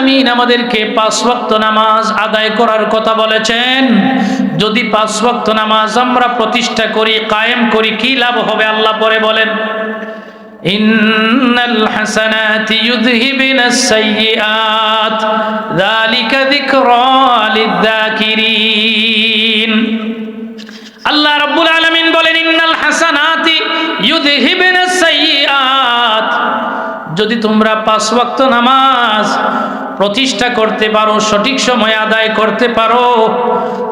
আলামিন আমাদেরকে পাঁচ ওয়াক্ত নামাজ আদায় করার কথা বলেছেন। যদি পাঁচ ওয়াক্ত নামাজ আমরা প্রতিষ্ঠা করি, কায়েম করি, কি লাভ হবে আল্লাহ পরে বলেন? ইন্নাল হাসানাতি ইউযহিবিনাস সাইয়্যাত, যালিকা যিকরা লিযাকিরিন। আল্লাহ রাব্বুল আলমিন বলেন, ইন্নাল হাসানাতি ইউযহিবিনাস সাইয়্যাত। যদি তোমরা পাঁচ ওয়াক্ত নামাজ প্রতিষ্ঠা করতে পারো, সঠিক সময় আদায় করতে পারো,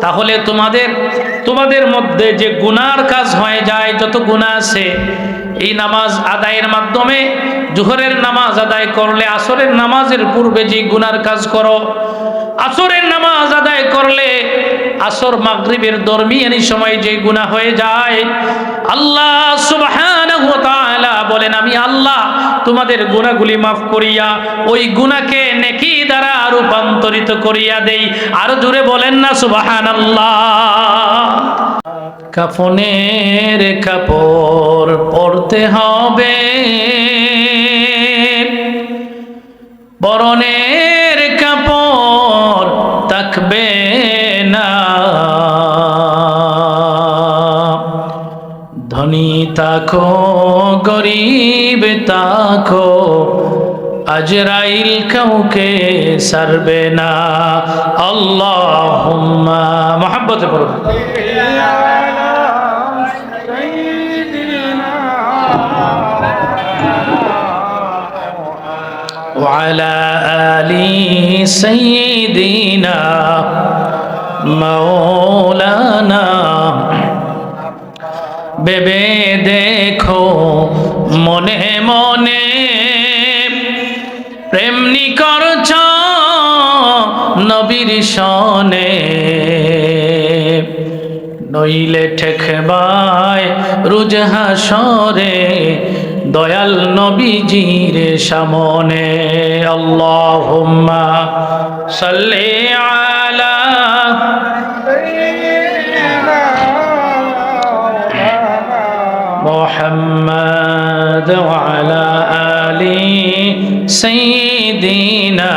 তাহলে তোমাদের তোমাদের মধ্যে যে গুনার কাজ হয়ে যায়, যত গুণা আছে, এই নামাজ আদায়ের মাধ্যমে জোহরের নামাজ আদায় করলে, আসরের নামাজের পূর্বে যে গুনার কাজ করো, আসরের নামাজ আদায় করলে আসর মাগরিবের দরমিয়ানি সময় যে গুনাহ হয়ে যায়, আল্লাহ সুবহানাহু ওয়া তাআলা বলেন, আমি আল্লাহ তোমাদের গুনাহগুলি মাফ করিয়া, ওই গুনাহকে নেকি দ্বারা রূপান্তরিত করিয়া দেই। আর জোরে বলেন না, সুবহানাল্লাহ। কাফনের কাপড় পরতে হবে। বরণের তাকো গরিব তাকো আজরাইল কাউকে সারবে না আল্লাহ মহাব্বতে পড়ুন وعلى آل سيدنا مولانا বেবে দেখো, মনে মনে প্রেমনি করছ নবীর সনে। নইলে ঠেকবায় রুজহাসরে দয়াল নবীজির সামনে। আল্লাহুম্মা সাল্লি আলা محمد وعلى آل سيدنا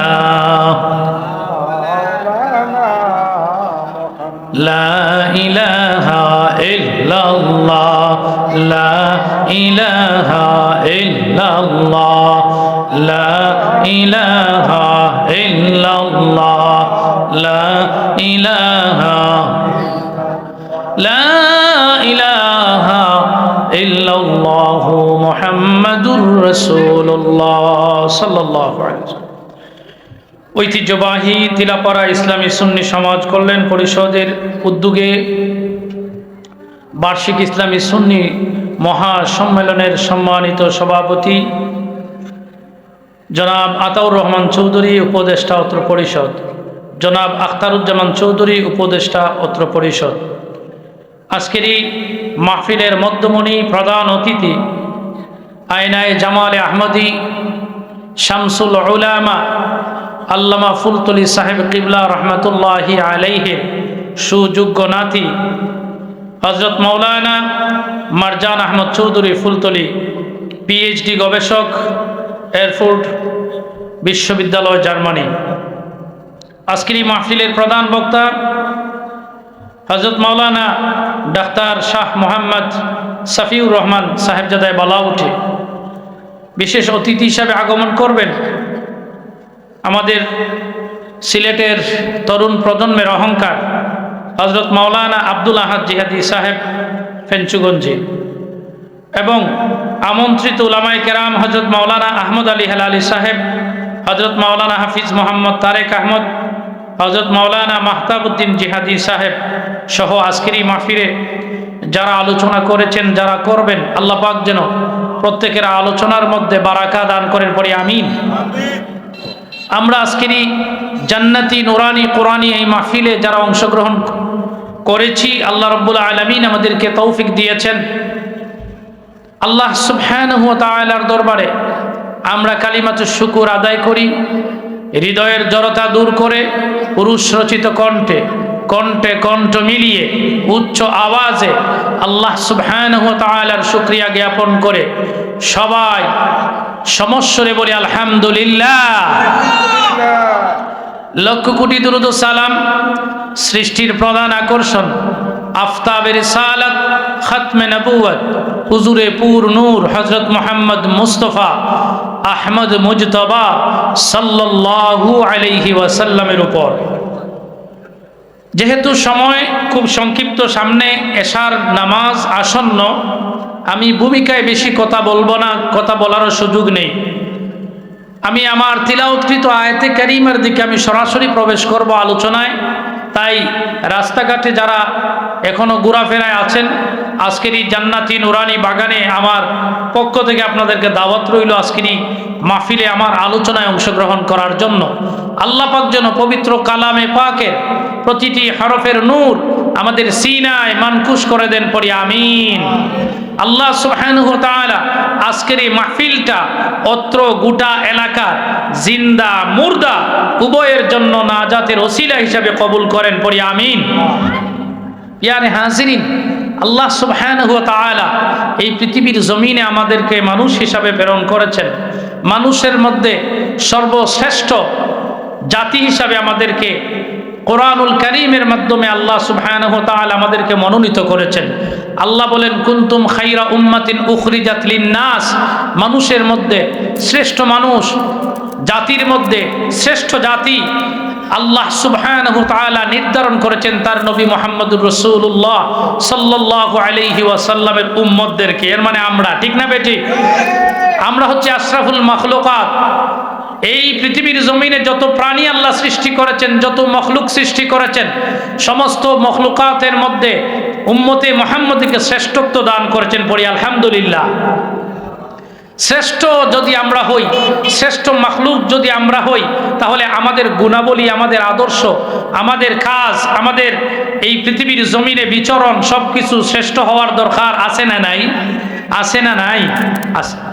لا إله إلا الله لا إله إلا الله لا إله إلا الله لا ঐতিহ্যবাহী তিলাপাড়া ইসলামী সুন্নি সমাজ কল্যাণ পরিষদের উদ্যোগে বার্ষিক ইসলামী সুন্নি মহা সম্মেলনের সম্মানিত সভাপতি জনাব আতাউর রহমান চৌধুরী, উপদেষ্টা অত্র পরিষদ। জনাব আখতারুজ্জামান চৌধুরী, উপদেষ্টা অত্র পরিষদ। আজকের এই মাহফিলের মধ্যমণি প্রধান অতিথি আয়নায় জামালে আহমদি, শামসুল উলামা, আল্লামা ফুলতলি সাহেব কিবলা রহমতুল্লাহি আলাইহে, সুযোগ্য নাতি হজরত মৌলানা মারজান আহমদ চৌধুরী ফুলতলি পিএইচডি গবেষক এয়ারফোর্ট বিশ্ববিদ্যালয়, জার্মানি। আজকের এই মাহফিলের প্রধান বক্তা হজরত মৌলানা ডাক্তার শাহ মোহাম্মদ সাফিউর রহমান সাহেবজাদায় বালাউঠে বিশেষ অতিথি হিসাবে আগমন করবেন। আমাদের সিলেটের তরুণ প্রজন্মের অহংকার হজরত মাওলানা আব্দুল আহাদ জিহাদি সাহেব ফেঞ্চুগঞ্জি এবং আমন্ত্রিত উলামাই কেরাম হজরত মাওলানা আহমদ আলী হেলালি সাহেব হজরত মাওলানা হাফিজ মোহাম্মদ তারেক আহমদ হজরত মাওলানা মাহতাবুদ্দিন জিহাদি সাহেব সহ আজকেরই মাহফিরে যারা আলোচনা করেছেন, যারা করবেন, আল্লাহ পাক যেন প্রত্যেকের আলোচনার মধ্যে বারাকা দান করেন পরে আমিন। আমরা আজকেরই জান্নাতি নুরানি কোরআনি এই মাহফিলে যারা অংশগ্রহণ করেছি, আল্লাহ রব্বুল আলমিন আমাদেরকে তৌফিক দিয়েছেন। আল্লাহ তাআলার দরবারে আমরা কালিমাতুর শুকুর আদায় করি, হৃদয়ের জড়তা দূর করে পুরুষ রচিত কণ্ঠে কণ্ঠে কণ্ঠ মিলিয়ে, উচ্চ আওয়াজে আল্লাহ সুবহানাহু ওয়া তাআলার শুকরিয়া জ্ঞাপন করে সবাই সমস্বরে বলি, আলহামদুলিল্লাহ। লক্ষ কোটি দুরুদ সালাম সৃষ্টির প্রধান আকর্ষণ আফতাবের সালাত, খতমে নবুয়ত হুজুরে পুর নূর হজরত মোহাম্মদ মুস্তফা আহমদ মুজতবা সাল্লাল্লাহু আলাইহি ওয়াসাল্লামের উপর। যেহেতু সময় খুব সংক্ষিপ্ত, সামনে এশার নামাজ আসন্ন, আমি ভূমিকায় বেশি কথা বলব না, কথা বলারও সুযোগ নেই। আমি আমার তিলাউৎকৃত আয়তে করিমের দিকে আমি সরাসরি প্রবেশ করব আলোচনায়, তাই রাস্তাঘাটে যারা এখনও ঘোরাফেরায় আছেন, আজকের এই জান্নাতি নুরানি বাগানে আমার পক্ষ থেকে আপনাদেরকে দাওয়াত রইল আজকের মাহফিলে আমার আলোচনায় অংশগ্রহণ করার জন্য। আল্লাহ পাক যেন পবিত্র কালামে পাকের প্রতিটি হরফের নূর আমাদের সিনায় মানকুশ করে দেন পড়ি, আমিন। আল্লাহ তাআলা আজকের এই মাহফিলটা অত্র গোটা এলাকার জিন্দা মুর্দা উভয়ের জন্য নাজাতের ওসিলা হিসাবে কবুল করেন পড়ি, আমিন। ইয়ারে হাজিরিন, আল্লাহ সুবহানাহু এই পৃথিবীর জমিনে আমাদেরকে মানুষ হিসাবে প্রেরণ করেছেন। মানুষের মধ্যে সর্বশ্রেষ্ঠ জাতি হিসাবে আমাদেরকে কোরআনুল করিমের মাধ্যমে আল্লাহ সুবহানাহু আমাদেরকে মনোনীত করেছেন। আল্লাহ বলেন, কুনতুম খাইরা উম্মাতিন উখরিজাত লিন-নাস। মানুষের মধ্যে শ্রেষ্ঠ মানুষ, জাতির মধ্যে শ্রেষ্ঠ জাতি আল্লাহ সুবহানাহু নির্ধারণ করেছেন তার নবী মুহাম্মদুর রাসূলুল্লাহ সাল্লাল্লাহু আলাইহি ওয়াসাল্লামের উম্মতদেরকে। এর মানে আমরা, ঠিক না বেটি? আমরা হচ্ছে আশরাফুল মাখলুকাত। এই পৃথিবীর জমিনে যত প্রাণী আল্লাহ সৃষ্টি করেছেন, যত মখলুক সৃষ্টি করেছেন, সমস্ত মখলুকাতের মধ্যে উম্মতে মোহাম্মদকে শ্রেষ্ঠত্ব দান করেছেন পড়ি আলহামদুলিল্লাহ। শ্রেষ্ঠ যদি আমরা হই, শ্রেষ্ঠ মাখলুক যদি আমরা হই, তাহলে আমাদের গুণাবলী, আমাদের আদর্শ, আমাদের কাজ, আমাদের এই পৃথিবীর জমিনে বিচরণ সব কিছু শ্রেষ্ঠ হওয়ার দরকার আছে না নাই? আছে না নাই? আছে।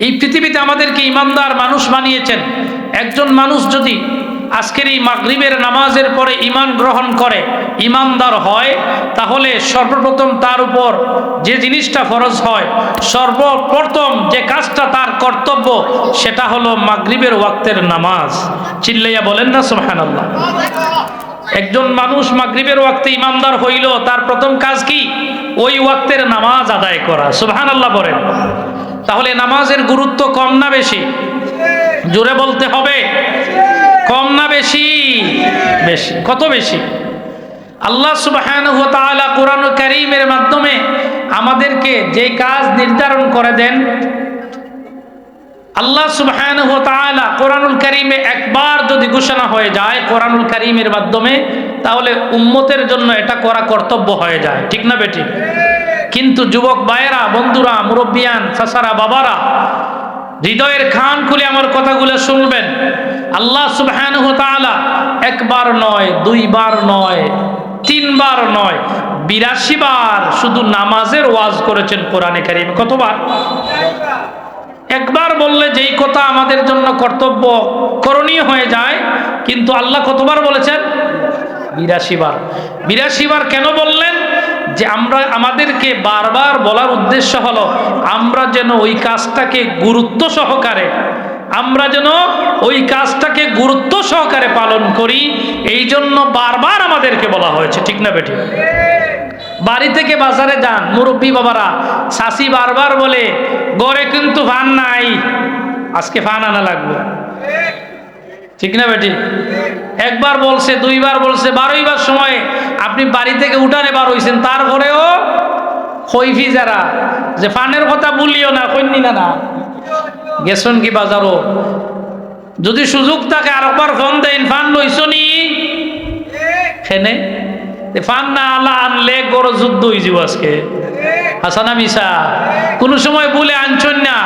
এই পৃথিবীতে আমাদেরকে ইমানদার মানুষ বানিয়েছেন। একজন মানুষ যদি আজকের এই মাগরিবের নামাজের পরে ইমান গ্রহণ করে ইমানদার হয়, তাহলে সর্বপ্রথম তার উপর যে জিনিসটা ফরজ হয়, সর্বপ্রথম যে কাজটা তার কর্তব্য, সেটা হলো মাগরিবের ওয়াক্তের নামাজ। চিল্লাইয়া বলেন না, সুবহানাল্লাহ। একজন মানুষ মাগরিবের ওয়াক্তে ইমানদার হইল, তার প্রথম কাজ কি? ওই ওয়াক্তের নামাজ আদায় করা। সুবহানাল্লাহ বলেন। তাহলে নামাজের গুরুত্ব কম না বেশি? জোরে বলতে হবে। কম না বেশি? বেশি। কত বেশি? আল্লাহ কোরআন কারীমের মাধ্যমে আমাদেরকে যে কাজ নির্ধারণ করে দেন, আল্লাহ তাআলা কোরআনুল কারীমে একবার যদি ঘোষণা হয়ে যায় কোরআনুল কারীমের মাধ্যমে, তাহলে উম্মতের জন্য এটা করা কর্তব্য হয়ে যায়। ঠিক না বেটি কিন্তু যুবক ভাইয়েরা, বন্ধুরা, মুরব্বিয়ান, চাচারা, বাবারা, হৃদয়ের খান খুলে আমার কথাগুলো শুনবেন। আল্লাহ সুবহানাহু ওয়া একবার নয়, দুইবার নয়, তিনবার নয় বিরাশি বার শুধু নামাজের ওয়াজ করেছেন কোরআনে কারিম। কতবার? একবার বললে যেই কথা আমাদের জন্য কর্তব্য, করণীয় হয়ে যায়, কিন্তু আল্লাহ কতবার বলেছেন? বিরাশি বার বিরাশি বার কেন বললেন? যে আমরা আমাদেরকে বারবার বলার উদ্দেশ্য হলো, আমরা যেন ওই কাজটাকে গুরুত্ব সহকারে, আমরা যেন ওই কাজটাকে গুরুত্ব সহকারে পালন করি, এই জন্য বারবার আমাদেরকে বলা হয়েছে, ঠিক না বেটি বাড়ি থেকে বাজারে যান, মুরব্বী বাবারা শাসি বারবার বলে, গড়ে কিন্তু ফান নাই, আজকে ফান আনা লাগবে। ঠিক না বেটি একবার বলছে, দুইবার বলছে, বারোইবার সময় আপনি বাড়ি থেকে উঠানে বার হইছেন। তারপরেও হইফি যারা, যে ফানের কথা বলিও না কইনি না না। গেছন কি বাজারও? যদি সুযোগ থাকে আর একবার ফোন দেন, ফান লইছ নি খেনে ফান না আলা আনলে গড় যুদ্ধ হয়ে যাব আজকে। হাসানা মিসা কোনো সময় বলে আনছন না।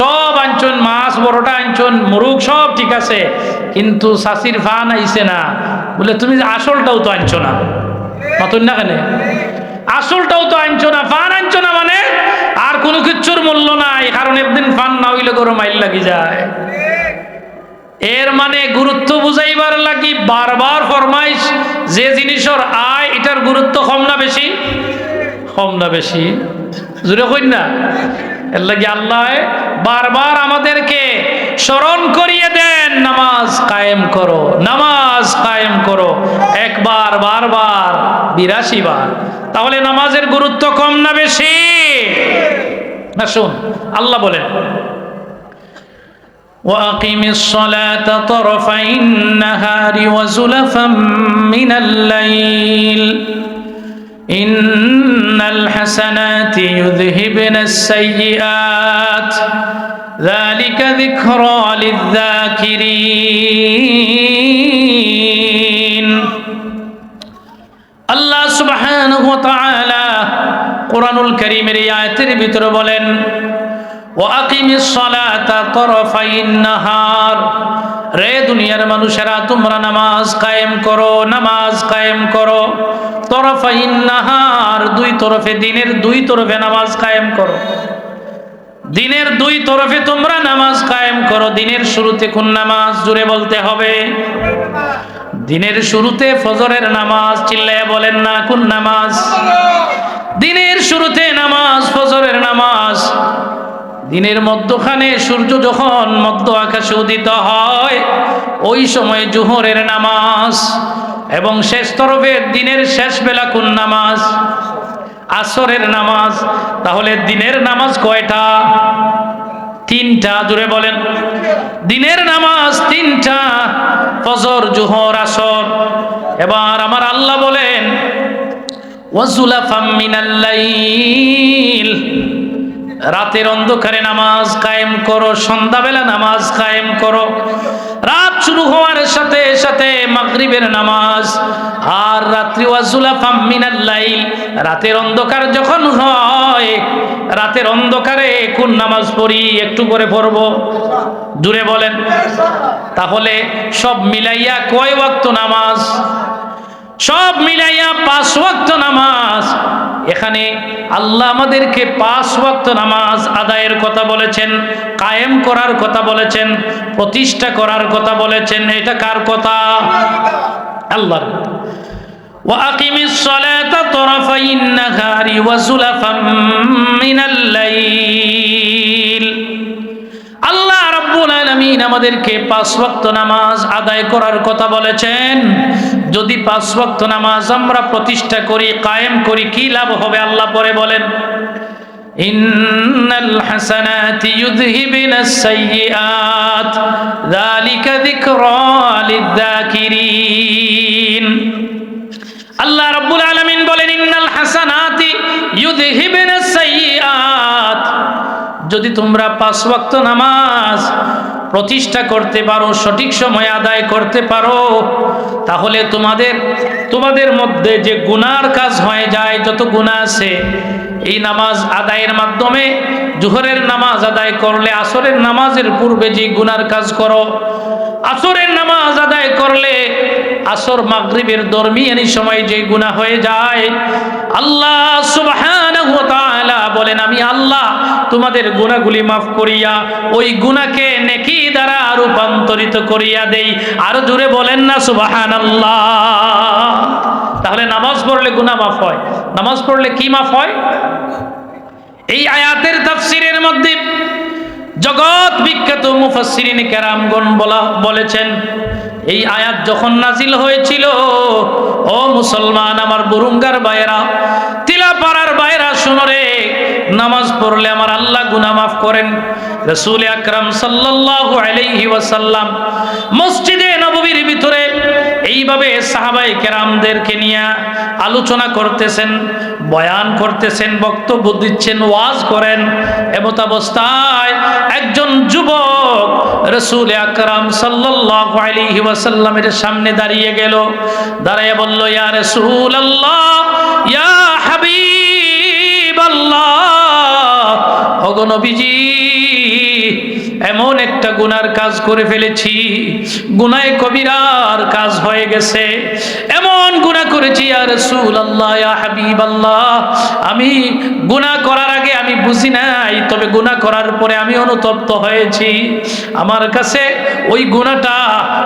সব আনছন, মাছ বড়টা আনছন মুরুগ সব ঠিক আছে। কিন্তু শাশির ফান আইছে না। বলে, তুমি আসলটাও তো আনছো না। নতুন না কেন? আসলটাও তো আনছো না, ফান আনছো না মানে? আর কোনো কিচ্ছুর মূল্য নাই, কারণ একদিন ফান না হইলে গরম মাইল লাগি যায়। এর মানে গুরুত্ব বুঝাইবার লাগি বারবার ফরমাইশ, যে জিনিসের আয়, এটার গুরুত্ব কম না বেশি? কম না বেশি। জুড়ে কই না? এর লাগি আল্লাহ বারবার আমাদেরকে স্মরণ করিয়ে দেন নামাজ কায়েম কায়েম করো নামাজ কায়েম করো একবার বারবার বিরাশি বার তাহলে নামাজের গুরুত্ব কম না বেশি না শুন আল্লাহ বলেন وأقم الصلاة طرفي النهار وزلفا من الليل إن الحسنات يذهبن السيئات ذلك ذكرى للذاكرين আল্লাহ সুবহানাহু ওয়া তাআলা কোরআনুল কারীমের এই আয়াতের ভিতরে বলেন ওয়া আকিমিস সালাতা তরফাইন নাহার রে দুনিয়ার মানুষেরা, তোমরা নামাজ কায়েম করো, নামাজ কায়েম করো। তরফাইন দুই তরফে, দিনের দুই তরফে নামাজ কায়েম করো। দিনের দুই তরফে তোমরা নামাজ কায়েম করো। দিনের শুরুতে কোন নামাজ জুড়ে বলতে হবে? দিনের শুরুতে ফজরের নামাজ চিল্লায় বলেন না, কোন নামাজ? দিনের শুরুতে নামাজ, ফজরের নামাজ। দিনের মধ্যখানে সূর্য যখন মধ্য আকাশে উদিত হয়, ওই সময় জুহরের নামাজ এবং শেষ তরফে দিনের শেষ বেলা কোন নামাজ? আসরের নামাজ। তাহলে দিনের নামাজ কয়টা? তিনটা জুড়ে বলেন। দিনের নামাজ তিনটা, ফজর, জুহর, আসর। এবার আমার আল্লাহ বলেন ওয়াজুলাফাম মিনাল্লাইল রাতের অন্ধকারে নামাজ কায়েম করো, সন্ধ্যাবেলা নামাজ কায়েম করো। রাত শুরু হওয়ার সাথে সাথে মাগরিবের নামাজ। আর রাত্রি ওয়াজুলাফাম মিনাল্লাইল রাতের অন্ধকার যখন হয়, রাতের অন্ধকারে কোন নামাজ পড়ি একটু করে পড়ব? দূরে বলেন। তাহলে সব মিলাইয়া কয় ওয়াক্ত নামাজ? সব মিলাইয়া পাঁচ ওয়াক্ত নামাজ এখানে আল্লাহ আমাদেরকে পাঁচ ওয়াক্ত নামাজ আদায়ের কথা বলেছেন কায়েম করার কথা বলেছেন প্রতিষ্ঠা করার কথা বলেছেন এটা কার কথা আল্লাহর কথা وأقم الصلاة طرفي النهار وزلفا من الليل আল্লাহ রাব্বুল আলামিন আমাদেরকে পাঁচ ওয়াক্ত নামাজ আদায় করার কথা বলেছেন। যদি পাঁচ ওয়াক্ত নামাজ আমরা প্রতিষ্ঠা করি, কায়েম করি, কি লাভ হবে আল্লাহ পরে বলেন? ইন্নাল হাসানাতি ইউযহিবিনাস সাইয়্যাত, যালিকা যিকরা লিয-যাকিরিন আল্লাহ রাব্বুল আলামিন বলেন, ইন্নাল হাসানাতি ইউযহিবিনাস সাইয়্যাত। যদি তোমরা পাঁচ ওয়াক্ত নামাজ প্রতিষ্ঠা করতে পারো, সঠিক সময় আদায় করতে পারো, তাহলে তোমাদের তোমাদের মধ্যে যে গুনার কাজ হয়ে যায়, যত গুনাহ আছে, এই নামাজ আদায়ের মাধ্যমে জোহরের নামাজ আদায় করলে, আসরের নামাজের পূর্বে যে গুনার কাজ করো, আসরের নামাজ আদায় করলে, আসর মাগরিবের দরমিয়ানি সময় যে গুনাহ হয়ে যায়, আল্লাহ সুবহানাহু ওয়া বলেন, আমি আল্লাহ তোমাদের গুনাহগুলি মাফ করিয়া ওই গুনাহকে নেকি দ্বারা রূপান্তরিত করিয়া দেই। আরও জোরে বলেন না, সুবহানাল্লাহ। তাহলে নামাজ পড়লে গুনাহ মাফ হয়। নামাজ পড়লে কি মাফ হয়? এই আয়াতের তাফসিরের মধ্যে জগৎ বিখ্যাত মুফাসসিরিন কেরামগণ বলা, বলেছেন, এই আয়াত যখন নাজিল হয়েছিল, ও মুসলমান, আমার বুরুঙ্গার বাইরা তিলাপাড়ার বাইরা শুনো রে নামাজ পড়লে আমার আল্লাহ গুনাহ মাফ করেন। রসুল আকরাম সাল্লাল্লাহু আলাইহি ওয়াসাল্লাম মসজিদে নববীর ভিতরে এইভাবে সাহাবাই কেরামদেরকে নিয়ে আলোচনা করতেছেন, বয়ান করতেছেন, বক্তব্য দিচ্ছেন, ওয়াজ করেন। এমত অবস্থায় একজন যুবক রসুল আকরাম সাল্লাল্লাহু আলাইহি ওয়াসাল্লামের সামনে দাঁড়িয়ে গেল দাঁড়িয়ে বলল, ইয়া রসুল ওগো নবীজি এমন একটা গুনার কাজ করে ফেলেছি। গুনায় কবিরার কাজ হয়ে গেছে। এমন করেছি আল্লাহ হাবিব আল্লাহ আমি গুনাহ করার আগে আমি বুঝি নাই, তবে গুনাহ করার পরে আমি অনুতপ্ত হয়েছি। আমার কাছে ওই গুনাহটা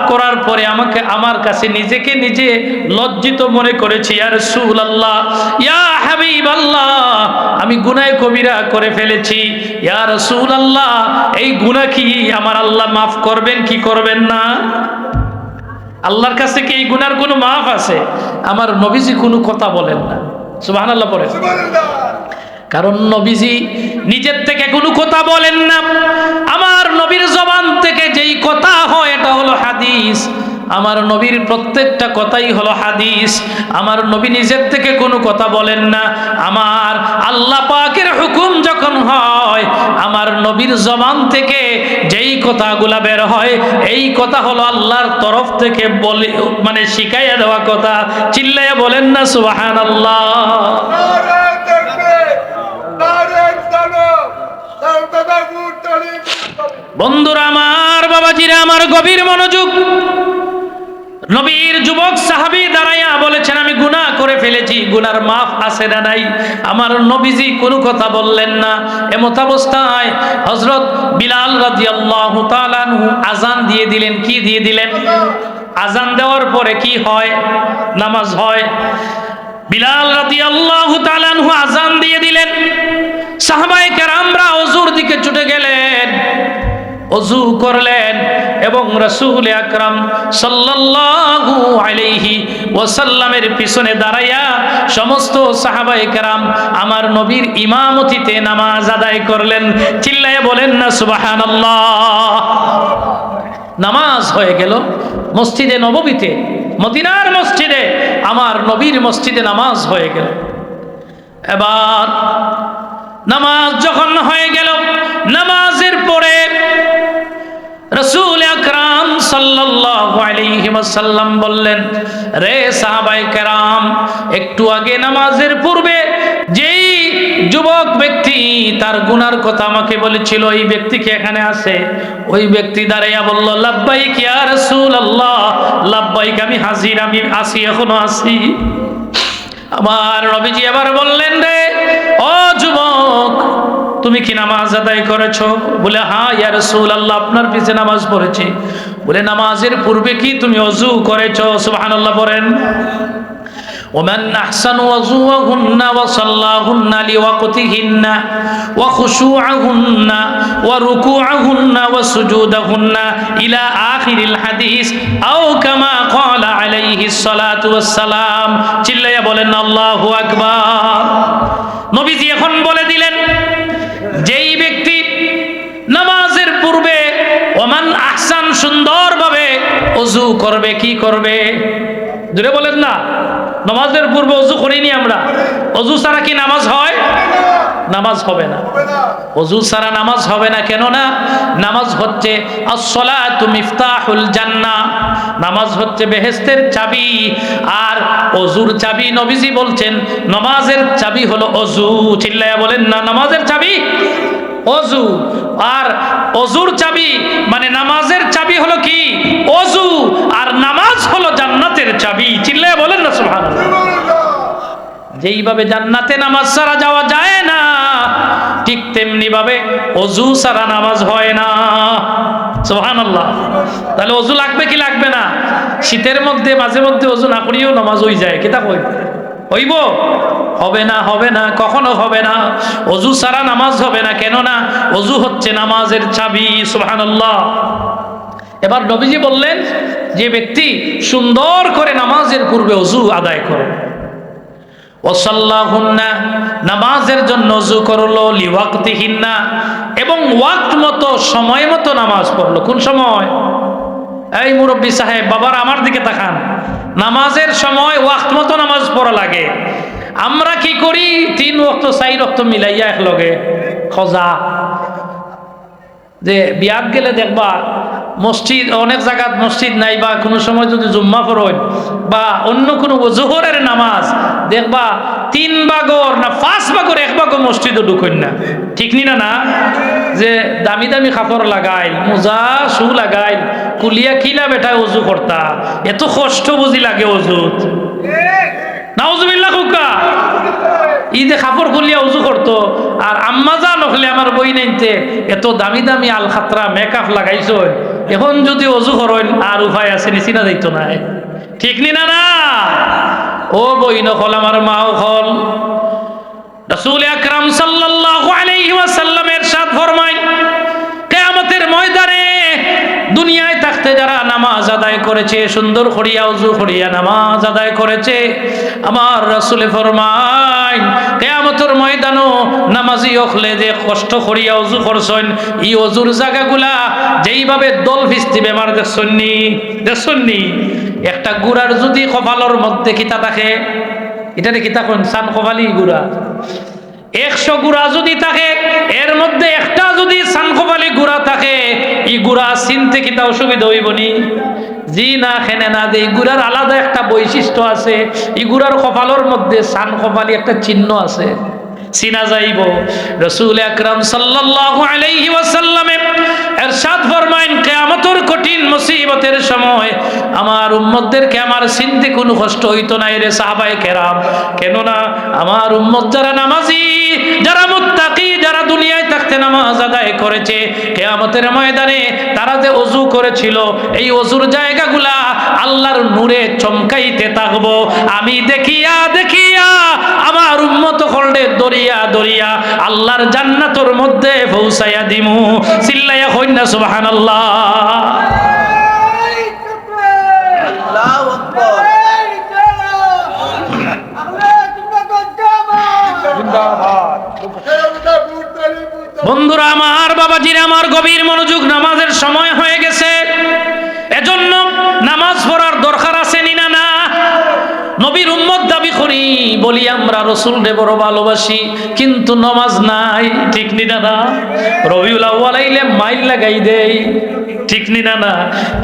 করার পরে আমাকে, আমার কাছে নিজেকে নিজে লজ্জিত মনে করেছি আর রসুল আল্লাহ ইয়া হাবিব আল্লাহ আমি গুনায় কবিরা করে ফেলেছি। ইয়া রসুল আল্লাহ এই গুনাহ কি আমার আল্লাহ মাফ করবেন, কি করবেন না? আল্লাহর কাছে কি এই গুনার কোনো মাফ আছে? আমার নবীজি কোনো কথা বলেন না। সুবাহান আল্লাহ পড়েন কারণ নবীজি নিজের থেকে কোনো কথা বলেন না। আমার নবীর জবান থেকে যেই কথা হয় এটা হলো হাদিস। আমার নবীর প্রত্যেকটা কথাই হলো হাদিস। আমার নবী নিজের থেকে কোনো কথা বলেন না। আমার আল্লাহ পাকের হুকুম হয়, আমার নবীর জবান থেকে যেই কথাগুলা বের হয়, এই কথা হলো আল্লাহর তরফ থেকে বলে মানে শিখাইয়া দেওয়া কথা। চিল্লাইয়া বলেন না সুবাহান আল্লাহ বন্ধুরা, আমার বাবাজিরা, আমার গভীর মনোযোগ। নবীর যুবক সাহাবি দাঁড়াইয়া বলেছেন, আমি গুনাহ করে ফেলেছি, গুনার মাফ আছে না নাই? আমার নবীজি কোনো কথা বললেন না। এমত অবস্থায় হজরত বিলাল তাআলা আনহু আজান দিয়ে দিলেন। কি দিয়ে দিলেন? আজান দেওয়ার পরে কি হয়? নামাজ হয়। বিলাল তাআলা আনহু আজান দিয়ে দিলেন। সাহাবায়ে কেরামরা ওজুর দিকে ছুটে গেলেন। অজু করলেন এবং রসুল আকরাম সাল্লাল্লাহু আলাইহি ওয়াসাল্লামের পিছনে দাঁড়াইয়া সমস্ত সাহাবায়ে কেরাম আমার নবীর ইমামতিতে নামাজ আদায় করলেন। চিল্লায়ে বলেন, না, সুবহানাল্লাহ। নামাজ হয়ে গেল মসজিদে নববীতে। মদিনার মসজিদে আমার নবীর মসজিদে নামাজ হয়ে গেল। এবার নামাজ যখন হয়ে গেল, নামাজের পরে রসুল আকরাম আলাইহি বললেন, রে সাহাবাই কেরাম, একটু আগে নামাজের পূর্বে যেই যুবক ব্যক্তি তার গুনার কথা আমাকে বলেছিল, এই ব্যক্তি কি এখানে আছে? ওই ব্যক্তি দাঁড়াইয়া বলল, লাব্বাইক ইয়া রাসূলুল্লাহ, লাব্বাইক, আমি হাজির, আমি আসি, এখনও আসি। আমার রবিজি আবার বললেন, রে, ও যুবক তুমি কি নামাজ আদায় করেছো বলে হ্যাঁ ইয়া রাসূল আল্লাহ আপনার পিছে নামাজ পড়েছি বলে নামাজের পূর্বে কি তুমি অজু করেছো সুবহানাল্লাহ পড়েন ومن أحسن وضوءهن وصلاهن لوقتهن وخشوعهن وركوعهن وسجودهن إلى آخر الحديث أو كما قال عليه الصلاة والسلام চিল্লাইয়া বলেন আল্লাহু আকবার নবীজি এখন বলে দিলেন যেই ব্যক্তি নামাজের পূর্বে ওমান আহসান সুন্দরভাবে অজু করবে, কি করবে? দূরে বলেন না, নামাজের পূর্বে অজু করিনি আমরা। অজু ছাড়া কি নামাজ হয়? নামাজ হবে না। অজু ছাড়া নামাজ হবে না কেন না? নামাজ হচ্ছে আসসালাতু মিফতাহুল জান্নাহ। নামাজ হচ্ছে বেহেস্তের চাবি। আর অজুর চাবি নবীজি বলছেন, নামাজের চাবি হলো অজু। চিল্লায়া বলেন, না, নামাজের চাবি অজু। আর অজুর চাবি মানে নামাজের চাবি হলো কি? অজু। আর নামাজ হলো জান্নাতের চাবি। চিল্লায়া বলেন না, সুবহানাল্লাহ। যেইভাবে জান্নাতে নামাজ ছাড়া যাওয়া যায় না, ঠিক তেমনি ভাবে অজু ছাড়া নামাজ হয় না। সোহান আল্লাহ তাহলে অজু লাগবে কি লাগবে না? শীতের মধ্যে, মাঝে মধ্যে অজু না করিও নামাজ হয়ে যায় কিতা কই হইব? হবে না হবে না, কখনো হবে না। অজু ছাড়া নামাজ হবে না কেন না অজু হচ্ছে নামাজের চাবি সোহান এবার নবীজি বললেন, যে ব্যক্তি সুন্দর করে নামাজের পূর্বে অজু আদায় করে নামাজের জন্য অজু করল, লিওয়াক্তিহিন্না, এবং ওয়াক্ত মতো, সময় মতো নামাজ পড়ল। কোন সময়? এই মুরব্বী সাহেব, বাবার আমার দিকে তাকান। নামাজের সময় ওয়াক্ত মতো নামাজ পড়া লাগে। আমরা কি করি? তিন ওয়াক্ত চাই রক্ত মিলাইয়া একলগে। খজা। যে বিয়াত গেলে দেখবা, মসজিদ, অনেক জায়গাত মসজিদ নাই বা কোনো সময় যদি জুম্মা পড়েন বা অন্য কোনো জোহরের নামাজ, দেখবা তিন বাগর না পাঁচ বাগর এক বাগর মসজিদও ঢুকেন না। ঠিক নি না না? যে দামি দামি কাপড় লাগাইল, মোজা শু লাগাইল, কুলিয়া কিলা বেটা অজু করতা এত কষ্ট বুঝি লাগে অজুত নাউজুবিল্লাহ কুকা। ঈদে কাপড় খুলিয়া উজু করতো আর আম্মা যা নখলে আমার বই নাইতে এত দামি দামি আল খাতরা মেকআপ লাগাইছ এখন যদি অজু করেন আর উপায় আছে, নিচিনা যাইত না ঠিক নি না না? ও বই নকল আমার মাও খল রসুল আকরাম সাল্লাল্লাহু আলাইহি ওয়াসাল্লামের সাথ ফরমায়, কিয়ামতের ময়দানে দুনিয়ায় থাকতে যারা নামাজ আদায় করেছে, সুন্দর করিয়া উজু করিয়া নামাজ আদায় করেছে, আমার রাসূলে ফরমাইন কেয়ামতের ময়দানও নামাজি অখলে যে কষ্ট করিয়া উজু করছেন, এই অজুর জায়গাগুলা যেইভাবে দল ভিস্তি বেমার দেখছন্নি দেখছন্নি একটা গুড়ার যদি কপালর মধ্যে কিতা থাকে এটারে কি তখন সান কপালি গুড়া। একশো গুড়া যদি থাকে, এর মধ্যে একটা যদি সানকোপালি গুড়া থাকে ই গুড়া চিনতে কিতা অসুবিধা হইব নি। জি না, খেনে না, যে গুড়ার আলাদা একটা বৈশিষ্ট্য আছে ই গুড়ার কপালের মধ্যে সান কপালি একটা চিহ্ন আছে। চিনা যাইব। রসুল আকরাম আলাইহি ওয়াসাল্লামে এরশাদ ফরমাইন কিয়ামতের কঠিন মুসিবতের সময় আমার উম্মতদেরকে আমার চিনতে কোনো কষ্ট হইতো না রে সাহাবায়ে কেরাম। কেননা আমার উম্মত যারা নামাজি, যারা মুত্তাকি, যারা দুনিয়ায় থাকতে নামাজ আদায় করেছে। কিয়ামতের ময়দানে তারা যে অজু করেছিল এই অজুর জায়গাগুলা আল্লাহর নূরে চমকাইতে থাকব। আমি দেখিয়া দেখিয়া আমার উম্মত হলডে দরিয়া দরিয়া আল্লাহর জান্নাতর মধ্যে পৌঁছাইয়া দিমু। চিল্লাইয়া কন্যা সুবহানাল্লাহ। আল্লাহু আকবার। বন্ধুরা আমার বাবাজির আমার গভীর মনোযোগ নামাজের সময় হয়ে গেছে। এজন্য নামাজ পড়ার দরকার আছে নি না নবীর উম্মত দাবি করি, বলি, আমরা রসুল রে বড় ভালোবাসি, কিন্তু নামাজ নাই, ঠিক নি না রবিউল আউ্বাল আইলে মাইল লাগাই দেই, ঠিক নি না না?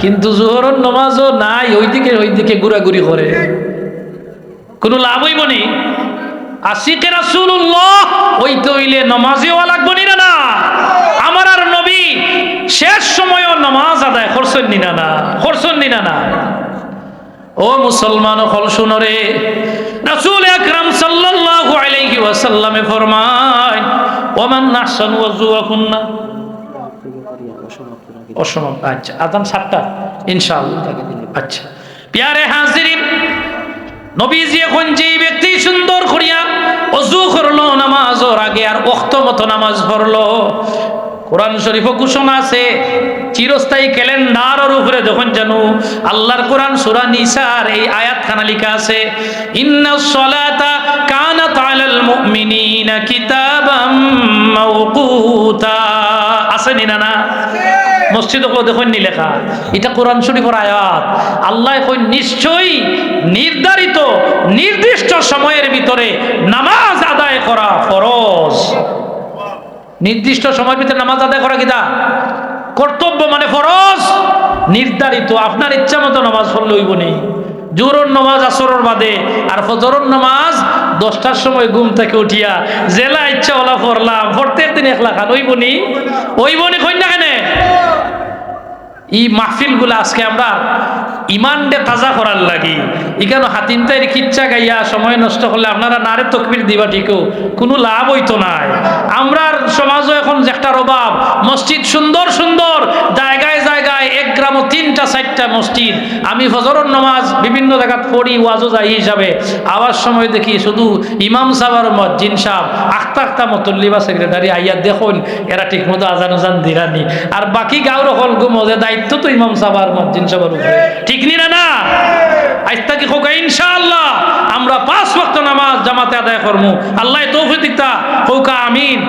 কিন্তু জোহরের নমাজও নাই, ওইদিকে ওইদিকে ঘুরাঘুরি করে। কোনো লাভ হইব আশিকে রাসূলুল্লাহ ওইতে হইলে নমাজে হওয়া লাগবো নি না আমার আর নবী শেষ সময়ও নামাজ আদায় করছেন নি না না? করছেন নি না না? ও মুসলমান হল শুনরে রাসূল আকরাম সাল্লাল্লাহু আলাইহি ওয়াসাল্লামে ফরমায়, ওমান নাহসান ওয়াজুয়াকুন্না অসমাপ্ত। আচ্ছা আদান সাতটা, ইনশাআল্লাহ। আচ্ছা। প্যারে হাজিরিন নবীজি এখন যে ব্যক্তি সুন্দর করিয়া অজু করল, নামাজর আগে আর অক্ত মতো নামাজ পড়ল, কোরআন শরীফ ঘোষণা আছে, চিরস্থায়ী ক্যালেন্ডারের উপরে যখন জানো আল্লাহর কোরআন সূরা নিসার এই আয়াত খানা লেখা আছে, ইন্না সলাতা কানাত আলাল মুমিনিনা কিতাবাম মাওকুতা আছে নি না না? মসজিদ দেখুন নি লেখা। এটা কোরআন শরীফের আয়াত। আল্লাহ কই নিশ্চয়ই নির্ধারিত, নির্দিষ্ট সময়ের ভিতরে নামাজ আদায় করা ফরজ। নির্দিষ্ট সময়ের ভিতরে নামাজ আদায় করা কিতা কর্তব্য মানে ফরজ। নির্ধারিত, আপনার ইচ্ছা মতো নামাজ পড়লে হইব নেই জোরর নামাজ, আসরর বাদে, আর ফজরর নামাজ দশটার সময় ঘুম থেকে উঠিয়া, জেলা ইচ্ছা ওলা পড়লাম, প্রত্যেক দিন একলা খান ওইব নি? ওইব নি কন্যা কেনে? এই মাহফিলগুলো আজকে আমরা ইমানডে তাজা করার লাগি। এখানে হাতিনতাইয়ের খিচ্ছা গাইয়া সময় নষ্ট করলে আপনারা নারে তকবির দিবা ঠিকও, কোনো লাভ হইতো নাই। আমরা সমাজও এখন একটা অভাব, মসজিদ সুন্দর সুন্দর, জায়গায় জায়গায় এক গ্রামও তিনটা চারটা মসজিদ। আমি ফজরের নামাজ বিভিন্ন জায়গাত পড়ি, ওয়াজও যাই হিসাবে। আওয়ার সময় দেখি শুধু ইমাম সাহেব আর মসজিদ সাহেব, আখতা আখতা মতল্লি বা সেক্রেটারি আইয়া দেখুন, এরা ঠিক মতো আজান আজান দিরানি আর বাকি গাঁর হল গুমজে দায়িত্ব তো ইমাম সাহেব আর মসজিদ সাহেবের উপরে। ঠিক নি না না? আজ থাকি হোক ইনশাআল্লাহ, আমরা পাঁচ ওয়াক্ত নামাজ জামাতে আদায় করব আল্লাহ তৌফিক দিতা। হোক আমিন।